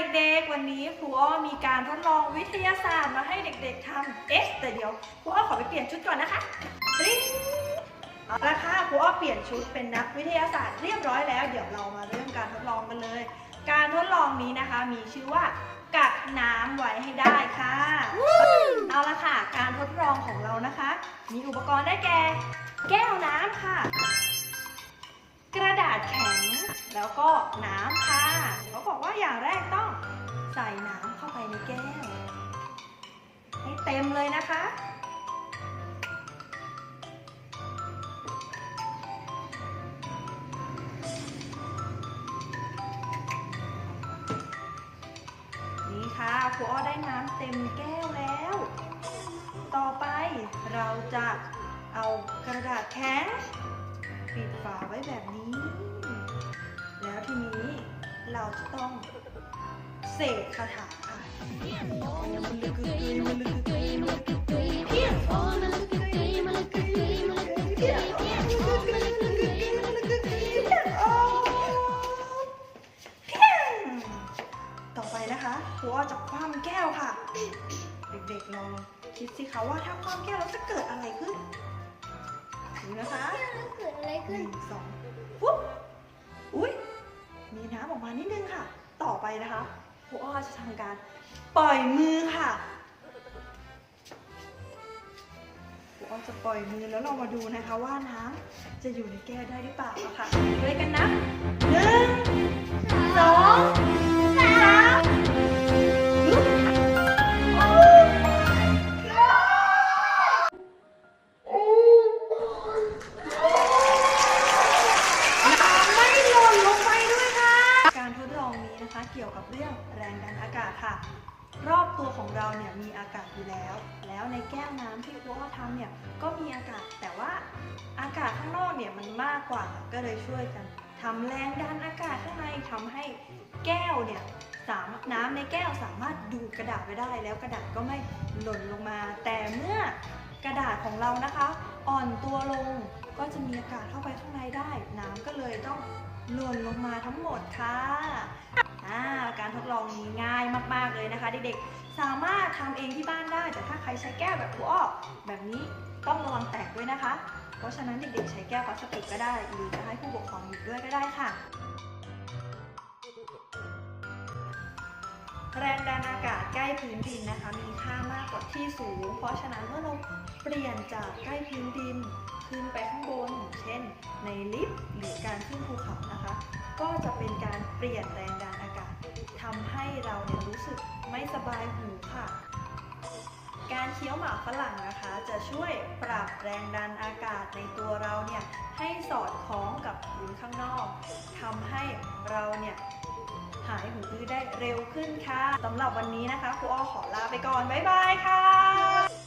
ๆ วันนี้ครูอ้อมีการทดลองวิทยาศาสตร์มาให้เด็กๆทำเอ๊ะแต่เดี๋ยวครูอ้อขอไปเปลี่ยนชุดก่อนนะคะปริ๊งเอาละค่ะครูอ้อเปลี่ยนชุดเป็นนักวิทยาศาสตร์เรียบร้อยแล้ว เดี๋ยวเรามาเริ่มการทดลองกันเลย การทดลองนี้นะคะ มีชื่อว่ากักน้ำไว้ให้ได้ค่ะ เอาละค่ะ การทดลองของเรานะคะ มีอุปกรณ์ได้แก่ แก้วน้ำค่ะ กระดาษแข็ง แล้วก็น้ำค่ะ เขาบอกว่าอย่างแรกต้อง ส่น้ำเข้าไปในแก้ว ให้เต็มเลยนะคะ นี่ค่ะครูอ้อได้น้ำเต็มแก้วแล้ว ต่อไปเราจะเอากระดาษแข็งปิดฝาไว้แบบนี้ แล้วทีนี้เราจะต้อง เสกคาถาต่อไปนะคะครูอ้อจะคว่ำแก้วค่ะ เด็กๆลองคิดสิคะว่าถ้าคว่ำแก้วแล้วจะเกิดอะไรขึ้นดูนะคะเกิดอะไรหขึ้น นึ่งสองปุ๊บอุ้ยมีน้ำออกมานิดนึงค่ะ ต่อไปนะคะ ครูอ้อจะทำการปล่อยมือค่ะครูอ้อจะปล่อยมือแล้วเรามาดูนะคะว่าน้ำจะอยู่ในแก้วได้หรือเปล่าะค่ะด้วยกันนะหนึ่ง เกี่ยวกับเรื่องแรงดันอากาศค่ะ รอบตัวของเราเนี่ยมีอากาศอยู่แล้ว แล้วในแก้วน้ำที่ครูอ้อทำเนี่ยก็มีอากาศแต่ว่าอากาศข้างนอกเนี่ยมันมากกว่าก็เลยช่วยกันทำแรงดันอากาศข้างในทำให้แก้วเนี่ยสามน้ำในแก้วสามารถดูดกระดาษไปได้ แล้วกระดาษก็ไม่หล่นลงมา แต่เมื่อกระดาษของเรานะคะ อ่อนตัวลงก็จะมีอากาศเข้าไปข้างในได้ น้ำก็เลยต้องหล่นลงมาทั้งหมดค่ะ อ่าการทดลองนี้ง่ายมาก ๆ เลยนะคะ เด็กๆ สามารถทำเองที่บ้านได้ แต่ถ้าใครใช้แก้วแบบครูอ้อแบบนี้ต้องระวังแตกด้วยนะคะ เพราะฉะนั้นเด็กๆ ใช้แก้วพลาสติกก็ได้ หรือจะให้ผู้ปกครองหยิบด้วยก็ได้ค่ะ แรงดันอากาศใกล้พื้นดินนะคะ มีค่ามากกว่าที่สูง เพราะฉะนั้นเมื่อเราเปลี่ยนจากใกล้พื้นดินขึ้นไปข้างบน เช่น ในลิฟต์หรือการขึ้นภูเขานะคะ ก็จะเป็นการเปลี่ยนแรงดัน ทำให้เราเนี่ยรู้สึกไม่สบายหูค่ะ การเคี้ยวหมากฝรั่งนะคะ จะช่วยปรับแรงดันอากาศในตัวเราเนี่ยให้สอดคล้องกับพื้นข้างนอกทำให้เราเนี่ยหายหูอื้อได้เร็วขึ้นค่ะสำหรับวันนี้นะคะครูอ้อขอลาไปก่อน บ๊ายบายค่ะ